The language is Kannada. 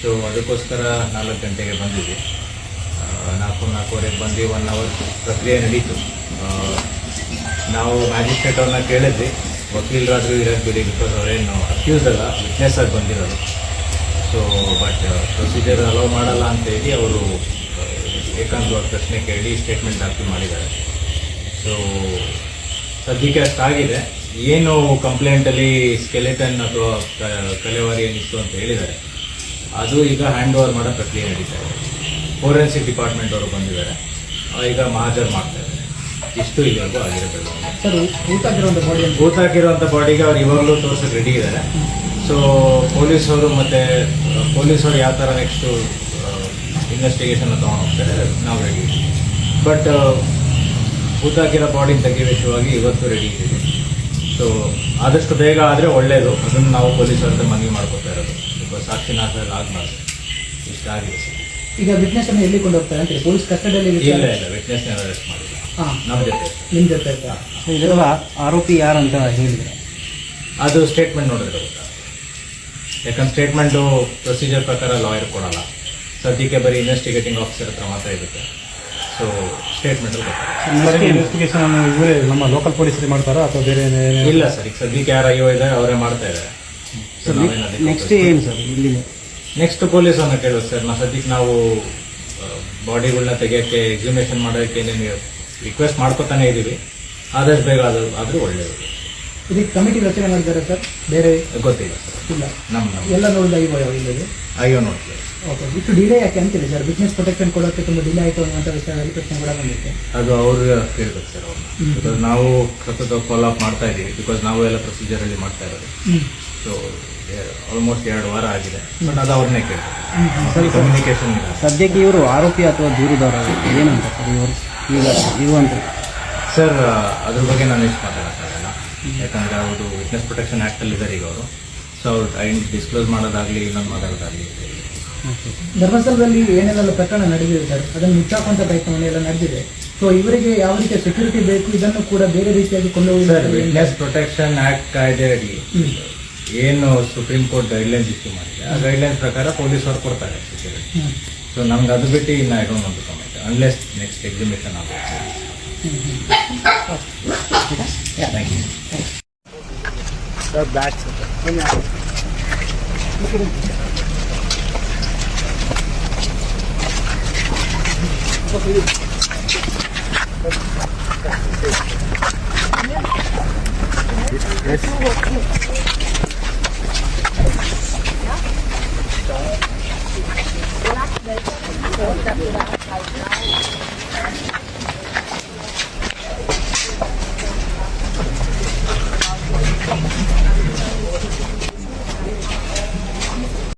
ಸೊ ಅದಕ್ಕೋಸ್ಕರ ನಾಲ್ಕು ಗಂಟೆಗೆ ಬಂದಿದೆ ಆ, ನಾಲ್ಕು ನಾಲ್ಕೂವರೆಗೆ ಬಂದು ಒನ್ ಅವರ್ ಪ್ರಕ್ರಿಯೆ ನಡೀತು. ನಾವು ಮ್ಯಾಜಿಸ್ಟ್ರೇಟ್ ಅವ್ರನ್ನ ಕೇಳಿದ್ವಿ. ವಕೀಲರಾದರೂ ಇರೋದು ಬಿಡಿ ಬಿಕಾಸ್ ಅವರೇನು ಅಕ್ಯೂಸ್ ಅಲ್ಲ ವಿಟ್ನೆಸ್ ಆಗಿ ಬಂದಿರೋದು. ಸೊ ಬಟ್ ಪ್ರೊಸೀಜರ್ ಅಲೋ ಮಾಡಲ್ಲ ಅಂತ ಹೇಳಿ ಅವರು ಅವ್ರ ಪ್ರಶ್ನೆ ಕೇಳಿ ಸ್ಟೇಟ್ಮೆಂಟ್ ದಾಖಲು ಮಾಡಿದ್ದಾರೆ. ಸೊ ಸದ್ಯಕ್ಕೆ ಅಷ್ಟಾಗಿದೆ. ಏನು ಕಂಪ್ಲೇಂಟಲ್ಲಿ ಸ್ಕೆಲೆಟನ್ ಅಥವಾ ಕಲೆವಾರಿ ಏನಿತ್ತು ಅಂತ ಹೇಳಿದ್ದಾರೆ. ಅದು ಈಗ ಹ್ಯಾಂಡ್ ಓವರ್ ಮಾಡೋ ಪ್ರಕ್ರಿಯೆ ನಡೀತಾ ಇದೆ. ಫೋರೆನ್ಸಿಕ್ ಡಿಪಾರ್ಟ್ಮೆಂಟ್ ಅವರು ಬಂದಿದ್ದಾರೆ. ಈಗ ಮಹಾಜರ್ ಮಾಡ್ತಾ ಇದ್ದಾರೆ. ಇಷ್ಟು ಇಲ್ಲಿವರೆಗೂ ಆಗಿರಬೇಕು ಸರ್ ಊತಾಕಿರುವಂಥ ಬಾಡಿ ಊತಾಕಿರುವಂಥ ಬಾಡಿಗೆ ಅವ್ರು ಇವಾಗಲೂ ತೋರಿಸೋಕೆ ರೆಡಿ ಇದ್ದಾರೆ. ಸೊ ಪೊಲೀಸವರು ಮತ್ತು ಪೊಲೀಸರು ಯಾವ ಥರ ನೆಕ್ಸ್ಟು ಇನ್ವೆಸ್ಟಿಗೇಷನ್ ಅಂತ ಹೋಗ್ತಾರೆ ನಾವು ರೆಡಿ ಬಟ್ ಊತಾಕಿರೋ ಬಾಡಿ ತೆಗೆಯುವ ವಿಷಯವಾಗಿ ಇವತ್ತು ರೆಡಿ ಇದ್ದೀವಿ. ಸೊ ಆದಷ್ಟು ಬೇಗ ಆದರೆ ಒಳ್ಳೆಯದು ಅದನ್ನು ನಾವು ಪೊಲೀಸರ ಮನವಿ ಮಾಡ್ಕೊತಾ ಇರೋದು. ಬಿಕಾಸ್ ಸಾಕ್ಷಿನಾಥ ಆಗಬಾರ್ದು ಇಷ್ಟ ಆಗಿದೆ. ಸರ್ ಈಗ ವಿಟ್ನೆಸ್ ಅನ್ನು ಎಲ್ಲಿ ಕೊಂಡು ಹೋಗ್ತಾರೆ ಅಂತೀರಿ ಪೊಲೀಸ್ ಕಸ್ಟಡಿಯಲ್ಲಿ ಇಲ್ಲ ಇಲ್ಲ ವಿಟ್ನೆಸ್ ಅರೆಸ್ಟ್ ಮಾಡಿಲ್ಲ ಹಾಂ. ನಮ್ಮ ಜೊತೆ ನಿಮ್ಮ ಜೊತೆ ಇರ್ತಾರೆ. ಇದರ ಆರೋಪಿ ಯಾರಂತ ಹೇಳಿದ್ರೆ? ಅದು ಸ್ಟೇಟ್ಮೆಂಟ್ ನೋಡಿದ್ರೆ ಗೊತ್ತಾ? ಯಾಕಂದ್ರೆ ಸ್ಟೇಟ್ಮೆಂಟು ಪ್ರೊಸೀಜರ್ ಪ್ರಕಾರ ಲಾಯರ್ ಕೊಡಲ್ಲ. ಸದ್ಯಕ್ಕೆ ಬರೀ ಇನ್ವೆಸ್ಟಿಗೇಟಿಂಗ್ ಆಫೀಸರ್ ಹತ್ರ ಮಾತ್ರ ಇರುತ್ತೆ. ಸೊ ಸ್ಟೇಟ್ಮೆಂಟ್ ಇನ್ವೆಸ್ಟಿಗೇಷನ್ ಇವರೇ ನಮ್ಮ ಲೋಕಲ್ ಪೊಲೀಸರಿಗೆ ಮಾಡ್ತಾರಾ ಅಥವಾ ಬೇರೆ ಇಲ್ಲ ಸರ್ ಈಗ ಸದ್ಯಕ್ಕೆ ಯಾರು ಅಯ್ಯೋ ಇದೆ ಅವರೇ ಮಾಡ್ತಾ ಇದ್ದಾರೆ. ನೆಕ್ಸ್ಟ್ ಏನು ಸರ್ ಇಲ್ಲಿ ನೆಕ್ಸ್ಟ್ ಪೊಲೀಸ್ ಅನ್ನ ಕೇಳೋದು ಸರ್ ನಾವು ಸದ್ಯಕ್ಕೆ ನಾವು ಬಾಡಿಗಳನ್ನ ತೆಗಿಯೋಕ್ಕೆ ಎಕ್ಸಿಮೇಷನ್ ಮಾಡೋಕ್ಕೆ ಏನೇನು ರಿಕ್ವೆಸ್ಟ್ ಮಾಡ್ಕೊತಾನೆ ಇದ್ದೀವಿ ಆದಷ್ಟು ಬೇಗ ಅದು ಆದರೂ ಒಳ್ಳೆಯದು ಇದಕ್ಕೆ ಕಮಿಟಿ ರಚನೆ ಮಾಡಿದ್ದಾರೆ ಸರ್ ಬೇರೆ ಗೊತ್ತಿಲ್ಲ ಸರ್. ಇಲ್ಲ. ನಮ್ಮ ಎಲ್ಲ ನೋಡಿದ ಇವ ಇಲ್ಲದೆ ಅಯ್ಯೋ ನೋಡ್ತೀವಿ. ಓಕೆ ಇಷ್ಟು ಡಿಲೇ ಯಾಕೆ ಅಂತಿಲ್ಲ ಸರ್? ಬಿಸ್ನೆಸ್ ಪ್ರೊಟೆಕ್ಷನ್ ಕೊಡೋಕ್ಕೆ ತುಂಬ ಡಿಲೇ ಆಯಿತು ಅನ್ನುವಂಥ ವಿಷಯದಲ್ಲಿ ಪ್ರಶ್ನೆ ಕೂಡ ಬಂದಿತ್ತು ಅದು ಅವ್ರು ಕೇಳ್ಬೇಕು ಸರ್ ಅವ್ರನ್ನ. ಬಿಕಾಸ್ ನಾವು ಸತತ ಫಾಲೋ ಅಪ್ ಮಾಡ್ತಾ ಇದ್ದೀವಿ ಬಿಕಾಸ್ ನಾವು ಎಲ್ಲ ಪ್ರೊಸೀಜರ್ ಅಲ್ಲಿ ಮಾಡ್ತಾ ಇರೋದು. ಸೊ ಆಲ್ಮೋಸ್ಟ್ ಎರಡು ವಾರ ಆಗಿದೆ. ಬಟ್ ಅದು ಅವ್ರನ್ನೇ ಕೇಳಿ ಕಮ್ಯುನಿಕೇಶನ್ ಇಲ್ಲ. ಸದ್ಯಕ್ಕೆ ಇವರು ಆರೋಪಿ ಅಥವಾ ದೂರುದಾರ? ಏನಂತ ಸರ್ ಇವರು? ಈಗ ಇರುವಂತ ಸರ್ ಅದ್ರ ಬಗ್ಗೆ ನಾನು ಎಷ್ಟು ಮಾತಾಡೋಕ್ಕಾಗಲ್ಲ. ಯಾಕಂದ್ರೆ ಅವರು ವಿಟ್ನೆಸ್ ಪ್ರೊಟೆಕ್ಷನ್ ಆ್ಯಕ್ಟಲ್ಲಿ ಅಲ್ಲಿ ಇದ್ದಾರೆ ಈಗ ಅವರು. ಸೊ ಅವ್ರು ಐಡೆಂಟಿ ಡಿಸ್ಕ್ಲೋಸ್ ಮಾಡೋದಾಗ್ಲಿ ಇನ್ನೊಂದು ಮಾಡೋದಾಗ್ಲಿ ಧರ್ಮಸ್ಥಳದಲ್ಲಿ ಏನೇನೆಲ್ಲ ಪ್ರಕರಣ ನಡೆದಿದೆ ಸರ್? ಅದನ್ನು ಮುಚ್ಚಾಕುವಂಥ ಪ್ರಯತ್ನವನ್ನು ಎಲ್ಲ ನಡೆದಿದೆ. ಸೊ ಇವರಿಗೆ ಯಾವ ರೀತಿಯ ಸೆಕ್ಯೂರಿಟಿ ಬೇಕು ಇದನ್ನು ಕೂಡ ಬೇರೆ ರೀತಿಯಾಗಿ ಕೊಂಡು ವಿಟ್ನೆಸ್ ಪ್ರೊಟೆಕ್ಷನ್ ಆಕ್ಟ್ ಕಾಯ್ದೆ ಅಡಿ ಏನು ಸುಪ್ರೀಂ ಕೋರ್ಟ್ ಗೈಡ್ಲೈನ್ಸ್ ಇಶ್ಯೂ ಮಾಡಿದೆ ಆ ಗೈಡ್ಲೈನ್ಸ್ ಪ್ರಕಾರ ಪೊಲೀಸರು ಕೊಡ್ತಾರೆ ಸೆಕ್ಯೂರಿಟಿ ಸೊ ನಮ್ಗೆ ಅದು ಬಿಟ್ಟು ಇನ್ನು ಐ ಡೋಂಟ್ ಒಂದು ಕಮೆಂಟ್ ಅನ್ಲೆಸ್ ನೆಕ್ಸ್ಟ್ ಎಕ್ಸಿಬಿಷನ್ ಆಗುತ್ತೆ ಥ್ಯಾಂಕ್ ಯು Yes. Kita.